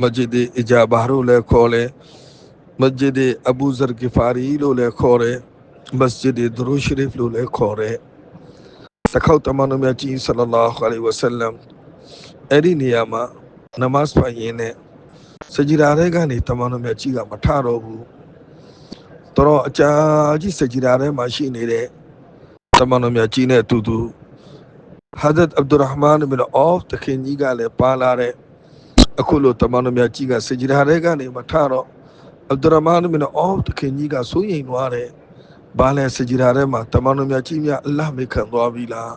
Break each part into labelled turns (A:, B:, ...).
A: မဂျစ်ဒ်အဂျာဘာလို့လည်းခေါ်လဲမဂျစ်ဒ်အဘူဇာဂီဖာရီလို့လည်းခေါ်တယ်မစဂျစ်ဒ်ဒရူရှရီဖ်လို့လည်းခေါ်တယ်တခေါက်တမန်တော်မြတ်ကြီးဆလလာဟူအလိုင်ဝဆလမ်အဲ့ဒီနေရာမှာနမတ်ဖိုင်ရင်နဲ့စဂျီရာတွေကနေတမန်တော်မြတ်ကြီးကမထတော့ဘူးတော်တော်အကြာကြီးစဂျီရာထဲမှာရှိနေတဲ့တမန်တော်မြတ်ကြီးနဲ့အတူတူဟာဇတ်အဗ်ဒူရဟ်မန်ဘင်အော့ဖ်တခင်ကြီးကလည်းပါလာတဲ့ အခုလိုတမန်တော်မြတ်ကြီးကစဂျီရာတွေကနေမထတော့အဗ်ဒူရဟ်မန်ဘင်အော့ဖ်တခင်ကြီးကစိုးရိမ်သွားတယ်ဘာလဲစဂျီရာထဲမှာတမန်တော်မြတ်ကြီးများအလ္လာဟ်မေခံသွားပြီလား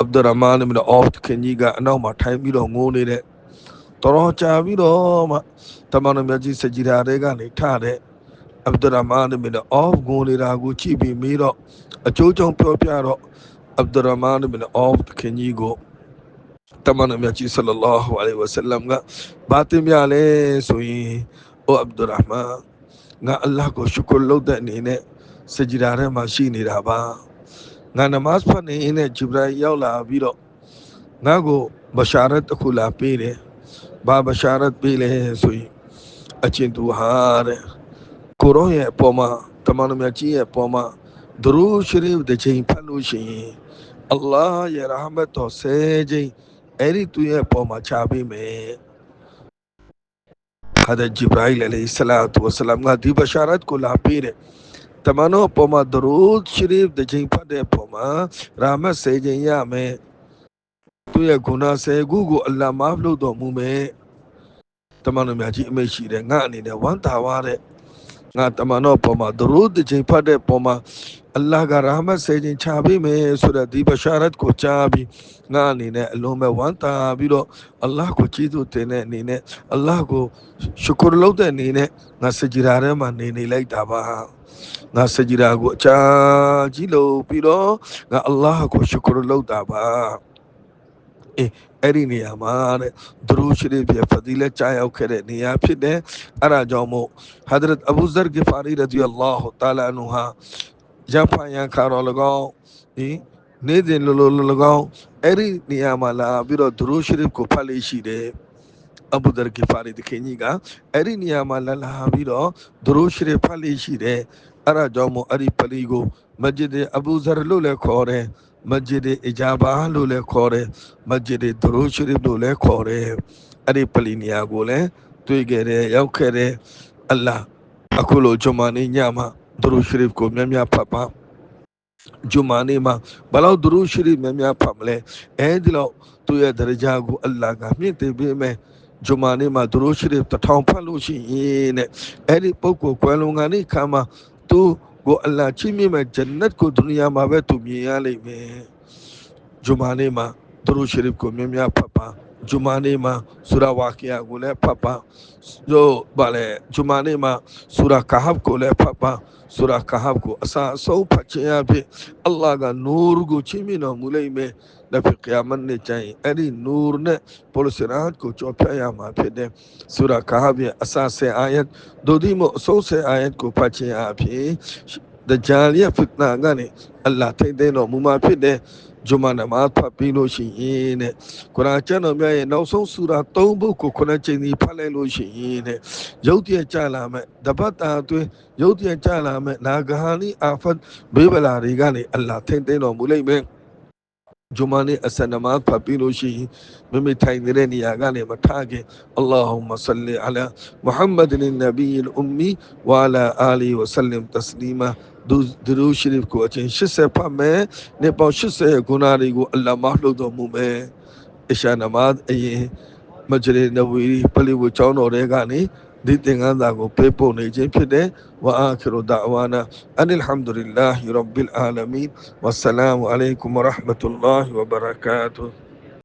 A: အဗ္ဒူရဟ်မန်ဘင်အော့ဖ်ခင်ကြီးကအနောက်မှာထိုင်ပြီးတော့ငိုနေတဲ့တော်တော်ကြာပြီးတော့မှတမန်တော်မြတ်ကြီးစကြီရာတွေကနေထတဲ့အဗ္ဒူရဟ်မန်ဘင်အော့ဖ်ငိုနေတာကိုကြည့်ပြီးမေးတော့အကျိုးကြောင့်ပြောပြတော့အဗ္ဒူရဟ်မန်ဘင်အော့ဖ်ခင်ကြီးကို တမန်တော်မြတ်ကြီးဆလလာဟူအလိုင်ဝဆလမ်ကဘာတင်ပြလဲဆိုရင်အိုအဗ္ဒူရဟ်မန်ငါအလ္လာဟ်ကိုရှုကုလုပ်တဲ့အနေနဲ့စကြီရာထဲမှာရှိနေတာပါငါနမတ်ဖတ်နေရင်နဲ့ဂျိဘရာရောက်လာပြီးတော့ငါ့ကိုဘရှာရတ်တစ်ခုလာပေးတယ်။ဘာဘရှာရတ်ပေးလဲဆိုရင်အချင်းသူဟာတဲ့ကိုရောရဲ့အပေါ်မှာတမန်တော်မြတ်ကြီးရဲ့အပေါ်မှာဒရူရှရီဖ်တစ်ချိန်ဖတ်လို့ရှိရင်အလ္လာဟ်ရဲ့ရဟမတ်တော်ဆဲချိန် အဲ့ဒီသူရဲ့အပေါ်မှာချပေးမယ်။ဟာဒဂျိဘရာအီလ်အလိုင်ဆလာတ်ဝဆလမ်ကဒီဘရှာရတ်ကိုလာပေးတယ်။တမန်တော်ပေါ်မှာဒရူရှရီဖ်တစ်ချိန်ဖတ်တဲ့ပေါ်မှာရာမတ်စေချိန်ရမယ်သူရဲ့ဂုဏဆယ်ခုကိုအလ္လာမာဖ်လုပ်တော်မူမယ်တမန်တော်မြတ်ကြီးအမိတ်ရှိတယ်ငါအနေနဲ့ဝမ်းသာပါတဲ့ငါတမန်တော်ပေါ်မှာဒရူတစ်ချိန်ဖတ်တဲ့ပေါ်မှာ အလ္လာကရာမတ်စေချိန်ချပေးမယ်ဆိုတဲ့ဒီဘရှာရတ်ကိုကြားပြီးငါအနေနဲ့အလုံးမဲ့ဝမ်းသာပြီးတော့အလ္လာကိုကျေးဇူးတင်တဲ့အနေနဲ့အလ္လာကိုရှုကူလုပ်တဲ့အနေနဲ့ငါစကြီရာထဲမှာနေနေလိုက်တာပါငါစကြီရာကိုအချာကြီးလို့ပြီးတော့ငါအလ္လာကိုရှုကူလုပ်တာပါအေးအဲ့ဒီနေရာမှာတဲ့ဒရူရှရီဖ်ရဲ့ဖဒီလက်ကြားရောက်ခဲ့တဲ့နေရာဖြစ်တယ်အဲ့ဒါကြောင့်မို့ဟာဒရတ်အဘူဇာဂီဖာရီရဒီအလ္လာဟူတာလာအနူဟာ ရဖန်ရန်ခါတော်၎င်းဒီနေ့စဉ်လိုလို၎င်းအဲ့ဒီနေရာမှာလာပြီးတော့ဒရူရှရီဖ်ကိုဖတ်လေးရှိတယ်အဘူဒရဂီဖာရီတခင်ကြီးကအဲ့ဒီနေရာမှာလာလာပြီးတော့ဒရူရှရီဖ်ဖတ်လေးရှိတယ်အဲ့ဒါကြောင့်မို့အဲ့ဒီပလီကိုမဂျစ်ဒ်အဘူဇာလို့လည်းခေါ်တယ်မဂျစ်ဒ်အဂျာဘာလို့လည်းခေါ်တယ်မဂျစ်ဒ်ဒရူရှရီဖ်လို့လည်းခေါ်တယ်အဲ့ဒီပလီနေရာကိုလည်းတွေ့ခဲ့တယ်ရောက်ခဲ့တယ်အလ္လာအခုလိုဂျမာနေညမှာ ဒရူရှရီဖ်ကိုများများဖတ်ပါဂျမာနေမှာဘလောက်ဒရူရှရီဖ်များများဖတ်မလဲအဲဒီလောက်သူ့ရဲ့ဒရဂျာကိုအလ္လာကမြင့်တင်ပေးမယ်ဂျမာနေမှာဒရူရှရီဖ်တစ်ထောင်ဖတ်လို့ရှိရင်တဲ့အဲ့ဒီပုဂ္ဂိုလ်ကွယ်လွန်ကနေခါမှာသူကိုအလ္လာချီးမြှင့်မဲ့ဂျန်နတ်ကိုဒုနီယာမှာပဲသူမြင်ရလိမ့်မယ်ဂျမာနေမှာဒရူရှရီဖ်ကိုများများဖတ်ပါ ဂျူမာနေမှာဆူရာဝါကီယာကိုလည်းဖတ်ပါဆိုဗာလေဂျူမာနေမှာဆူရာကာဟပ်ကိုလည်းဖတ်ပါဆူရာကာဟပ်ကိုအစာအဆုံးဖတ်ခြင်းအဖြစ်အလ္လာဟ်ကနူရ်ကိုချီးမြှင့်တော်မူလိမ့်မယ်။ဒါဖြစ်ကယာမတ်နေ့ကျရင်အဲ့ဒီနူရ်နဲ့ပိုလစရာတ်ကိုကြော်ဖြတ်ရမှာဖြစ်တယ်။ဆူရာကာဟပ်ရဲ့အစာဆယ်အာယတ်ဒိုဒီမို့အဆုံးဆယ်အာယတ်ကိုဖတ်ခြင်းအဖြစ်ဒဂျာလ်ရဲ့ဖစ်နာကနေအလ္လာဟ်ထိတ်သိမ်းတော်မူမှာဖြစ်တယ်။ ဂျုမာနမတ်ဖတ်ပြီးလို့ရှိရင်တဲ့ကုရ်အာန်ကျမ်းတော်မြတ်ရဲ့နောက်ဆုံးဆူရာ၃ဘုတ်ကိုခုနှစ်ချိန်စီဖတ်လိုက်လို့ရှိရင်တဲ့ရုပ်တရက်ကြလာမဲ့တပတ်တာအတွင်းရုပ်တရက်ကြလာမဲ့နာဂဟာနီအာဖတ်ဘေးဗလာတွေကနေအလ္လာဟ်ထိန်သိမ်းတော်မူလိမ့်မယ်ဂျုမာနေအစနမတ်ဖတ်ပြီးလို့ရှိရင်မိမိထိုင်နေတဲ့နေရာကနေမထခင်အလ္လာဟူမဆလီအလာမုဟမ္မဒ်နဘီအလ်အမ်မီဝါလာအာလီဝဆလမ်တစလီမာ ဒူဒရူရှရီဖ်ကိုအချင်း80ဖတ်မယ်နေပေါင်း80ရဲ့ဂုဏတွေကိုအလ္လာဟ်မလှုပ်တော်မူမယ်အရှာနမတ်အရင်မဂျရီနဝီပလီဝချောင်းတော်တွေကနေဒီသင်္ကန်းစာကိုပေးပို့နေခြင်းဖြစ်တယ်ဝအာခီရူဒါဝါနာအန်အလ်ဟမ်ဒူလ illah ရဘ်ဘီလ်အာလမင်ဝဆလာမူအလိုင်ကွမ်ဝရဟမတုလ္လာဟ်ဝဘရကာတူ